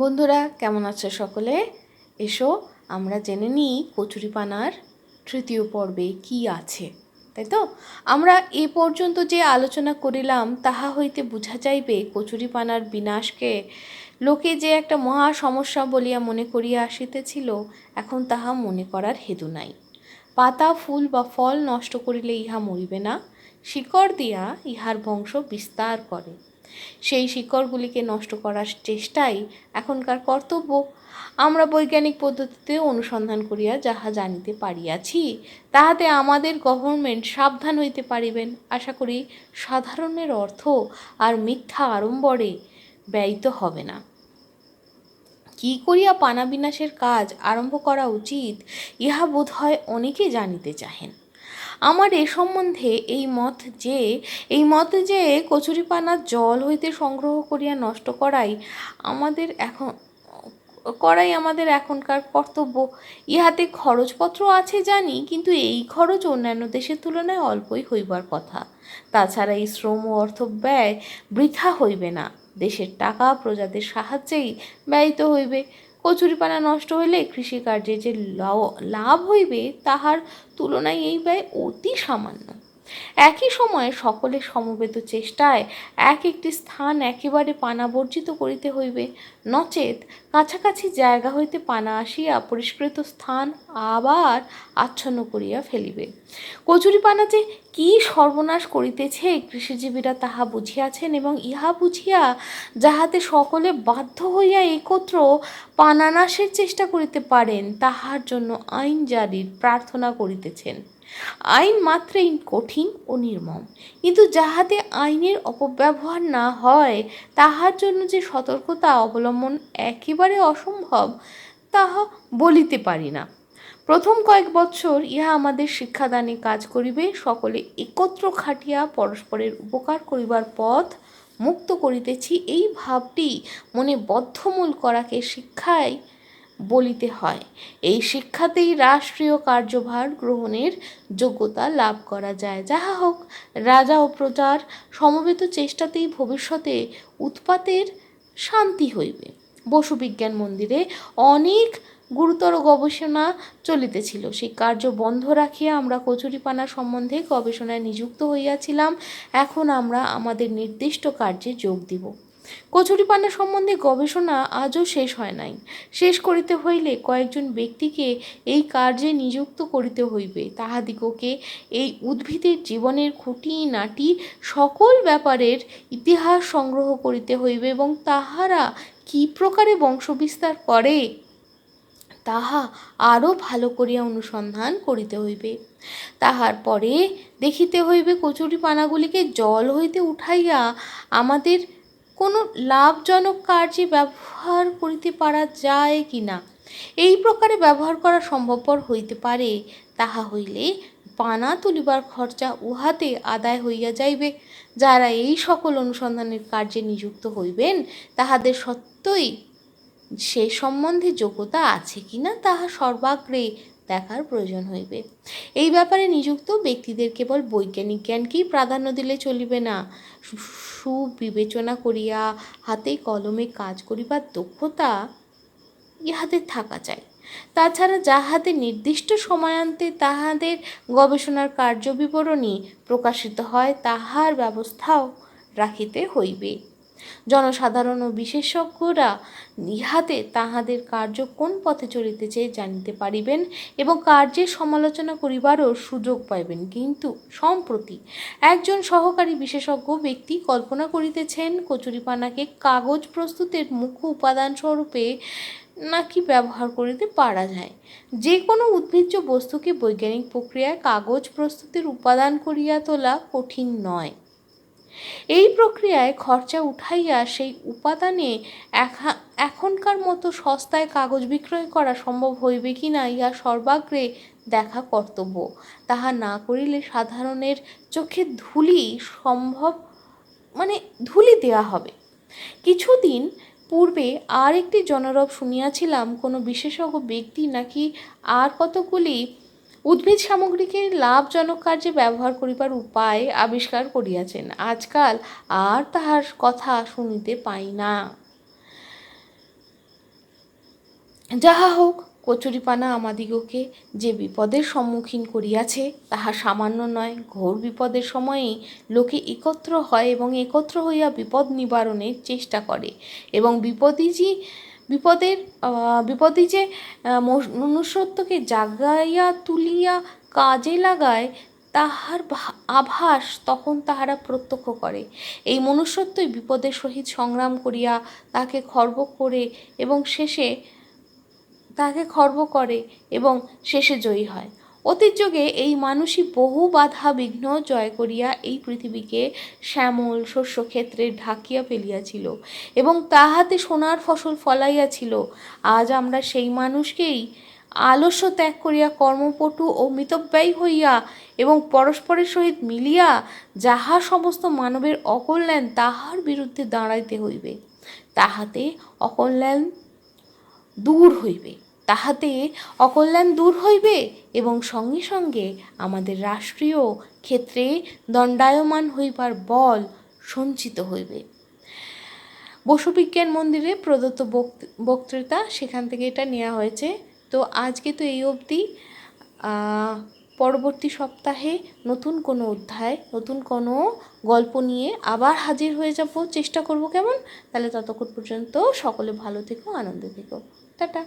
বন্ধুরা, কেমন আছো সকলে? এসো, আমরা জেনে নিই কচুরিপানার তৃতীয় পর্বে কি আছে, তাই তো? আমরা এ পর্যন্ত যে আলোচনা করিলাম, তাহা হইতে বোঝা যাইবে কচুরিপানার বিনাশকে। লোকে যে একটা মহা সমস্যা বলিয়া মনে করিয়া আসিতেছিল, এখন তাহা মনে করার হেতু নাই। পাতা, ফুল বা ফল নষ্ট করিলে ইহা মরিবে না। শিকড় দিয়া ইহার বংশ বিস্তার করে। সেই শিকড়গুলিকে নষ্ট করার চেষ্টাই এখনকার কর্তব্য। আমরা বৈজ্ঞানিক পদ্ধতিতে অনুসন্ধান করিয়া যাহা জানিতে পারিয়াছি, তাহাতে আমাদের গভর্নমেন্ট সাবধান হইতে পারিবেন। আশা করি সাধারণের অর্থ আর মিথ্যা আড়ম্বরে ব্যয়িত হবে না। কি করিয়া পানা বিনাশের কাজ আরম্ভ করা উচিত, ইহা বোধ হয় অনেকে জানিতে চাহেন। আমার এ সম্বন্ধে এই মত যে, এই মত যে কচুরিপানা জল হইতে সংগ্রহ করিয়া নষ্ট করাই আমাদের এখন, করাই আমাদের এখনকার কর্তব্য। ইহাতে খরচপত্র আছে জানি, কিন্তু এই খরচ অন্যান্য দেশের তুলনায় অল্পই হইবার কথা। তাছাড়া এই শ্রম ও অর্থ ব্যয় বৃথা হইবে না। দেশের টাকা প্রজাদের সাহায্যেই ব্যয়িত হইবে। কচুরিপানা নষ্ট হইলে কৃষিকার্যে যে লাভ হইবে তাহার তুলনায় এই ব্যয় অতি সামান্য। একই সময়ে সকলের সমবেত চেষ্টায় এক একটি স্থান একেবারে পানা বর্জিত করিতে হইবে। নচেত কাছাকাছি জায়গা হইতে পানা আসিয়া পরিষ্কৃত স্থান আবার আচ্ছন্ন করিয়া ফেলিবে। কচুরি পানা যে কি সর্বনাশ করিতেছে, কৃষিজীবীরা তাহা বুঝিয়াছেন এবং ইহা বুঝিয়া যাহাতে সকলে বাধ্য হইয়া একত্র পানানাশের চেষ্টা করিতে পারেন, তাহার জন্য আইন জারির প্রার্থনা করিতেছেন। আইন মাত্রেই কঠিন ও নির্মম। কিন্তু যাহাতে আইনের অপব্যবহার না হয়, তাহার জন্য যে সতর্কতা অবলম্বন একেবারে অসম্ভব, তাহা বলিতে পারি না। প্রথম কয়েক বৎসর ইহা আমাদের শিক্ষাদানে কাজ করিবে, সকলে একত্র খাটিয়া পরস্পরের উপকার করিবার পথ মুক্ত করিতেছি। এই ভাবটি মনে বদ্ধমূল করাকে শিক্ষায় বলিতে হয়। এই শিক্ষাতেই রাষ্ট্রীয় কার্যভার গ্রহণের যোগ্যতা লাভ করা যায়। যাহা হোক, রাজা ও প্রজার সমবেত চেষ্টাতেই ভবিষ্যতে উৎপাতের শান্তি হইবে। বসু বিজ্ঞান মন্দিরে অনেক গুরুতর গবেষণা চলিতেছিল। সেই কার্য বন্ধ রাখিয়া আমরা কচুরিপানা সম্বন্ধে গবেষণায় নিযুক্ত হইয়াছিলাম। এখন আমরা আমাদের নির্দিষ্ট কার্যে যোগ দিব। কচুরিপানা সম্বন্ধে গবেষণা আজও শেষ হয় নাই। শেষ করিতে হইলে কয়েকজন ব্যক্তিকে এই কার্যে নিযুক্ত করিতে হইবে। তাহাদিগকে এই উদ্ভিদের জীবনের খুঁটি নাটি সকল ব্যাপারের ইতিহাস সংগ্রহ করিতে হইবে এবং তাহারা কি প্রকারে বংশবিস্তার করে, তাহা আরও ভালো করিয়া অনুসন্ধান করিতে হইবে। তাহার পরে দেখিতে হইবে কচুরি পানাগুলিকে জল হইতে উঠাইয়া আমাদের কোনো লাভজনক কার্যে ব্যবহার করিতে পারা যায় কি না? এই প্রকারে ব্যবহার করা সম্ভবপর হইতে পারে, তাহা হইলে পানা তুলিবার খরচা উহাতে আদায় হইয়া যাইবে। যারা এই সকল অনুসন্ধানের কার্যে নিযুক্ত হইবেন, তাহাদের সত্যই সে সম্বন্ধে যোগ্যতা আছে কি না, তাহা সর্বাগ্রে দেখার প্রয়োজন হইবে। এই ব্যাপারে নিযুক্ত ব্যক্তিদের কেবল বৈজ্ঞানিক জ্ঞানকেই প্রাধান্য দিলে চলিবে না। সুবিবেচনা করিয়া হাতে কলমে কাজ করিবার দক্ষতা ইহাদের থাকা চাই। তাছাড়া যাহাতে নির্দিষ্ট সময়ান্তে তাহাদের গবেষণার কার্যবিবরণী প্রকাশিত হয়, তাহার ব্যবস্থাও রাখিতে হইবে। জনসাধারণ ও বিশেষজ্ঞরা ইহাতে তাহাদের কার্য কোন পথে চলিতেছে জানিতে পারিবেন এবং কার্যের সমালোচনা করিবারও সুযোগ পাইবেন। কিন্তু সম্প্রতি একজন সহকারী বিশেষজ্ঞ ব্যক্তি কল্পনা করিতেছেন, কচুরিপানাকে কাগজ প্রস্তুতের মুখ্য উপাদান স্বরূপে নাকি ব্যবহার করিতে পারা যায়। যে কোনো উদ্ভিজ্জ বস্তুকে বৈজ্ঞানিক প্রক্রিয়ায় কাগজ প্রস্তুতির উপাদান করিয়া তোলা কঠিন নয়। এই প্রক্রিয়ায় খরচা উঠাইয়া সেই উপাদানে এখনকার মতো সস্তায় কাগজ বিক্রয় করা সম্ভব হইবে কি না ইহা সর্বাগ্রে দেখা কর্তব্য। তাহা না করিলে সাধারণের চোখে ধুলি সম্ভব মানে ধুলি দেওয়া হবে। কিছুদিন পূর্বে আর একটি জনরব শুনিয়াছিলাম, কোনো বিশেষজ্ঞ ব্যক্তি নাকি আর কতগুলি উদ্ভিদ সামগ্রীকে লাভজনক কার্যে ব্যবহার করিবার উপায় আবিষ্কার করিয়াছেন। আজকাল আর তাহার কথা শুনিতে পাই না। যাহা হোক, কচুরিপানা আমাদিগকে যে বিপদের সম্মুখীন করিয়াছে, তাহা সামান্য নয়, ঘোর বিপদের সময়েই লোকে একত্র হয় এবং একত্র হইয়া বিপদ নিবারণের চেষ্টা করে এবং বিপদই যে বিপদের বিপদে বিপদই যে মনুষ্যত্বকে জাগাইয়া তুলিয়া কাজে লাগায়, তাহার আভাস তখন তাহারা প্রত্যক্ষ করে। এই মনুষ্যত্বই বিপদের সহিত সংগ্রাম করিয়া তাকে খর্ব করে এবং শেষে তাকে খর্ব করে এবং শেষে জয়ী হয়। অতীত যুগে এই মানুষই বহু বাধা বিঘ্ন জয় করিয়া এই পৃথিবীকে শ্যামল শস্যক্ষেত্রে ঢাকিয়া ফেলিয়াছিল এবং তাহাতে সোনার ফসল ফলাইয়াছিল। আজ আমরা সেই মানুষকেই আলস্য ত্যাগ করিয়া কর্মপটু ও মিতব্যয়ী হইয়া এবং পরস্পরের সহিত মিলিয়া যাহা সমস্ত মানবের অকল্যাণ তাহার বিরুদ্ধে দাঁড়াইতে হইবে, তাহাতে অকল্যাণ দূর হইবে। তাহাতে অকল্যাণ দূর হইবে এবং সঙ্গে সঙ্গে আমাদের রাষ্ট্রীয় ক্ষেত্রে দণ্ডায়মান হইবার বল সঞ্চিত হইবে। বসুবিজ্ঞান মন্দিরে প্রদত্ত বক্ত- বক্তৃতা, সেখান থেকে এটা নেওয়া হয়েছে। তো আজকে তো এই অবধি। পরবর্তী সপ্তাহে নতুন কোনো অধ্যায়, নতুন কোনো গল্প নিয়ে আবার হাজির হয়ে যাব। চেষ্টা করব কেমন? তাহলে ততক্ষণ পর্যন্ত সকলে ভালো থেকো, আনন্দ থেকো। টাটা।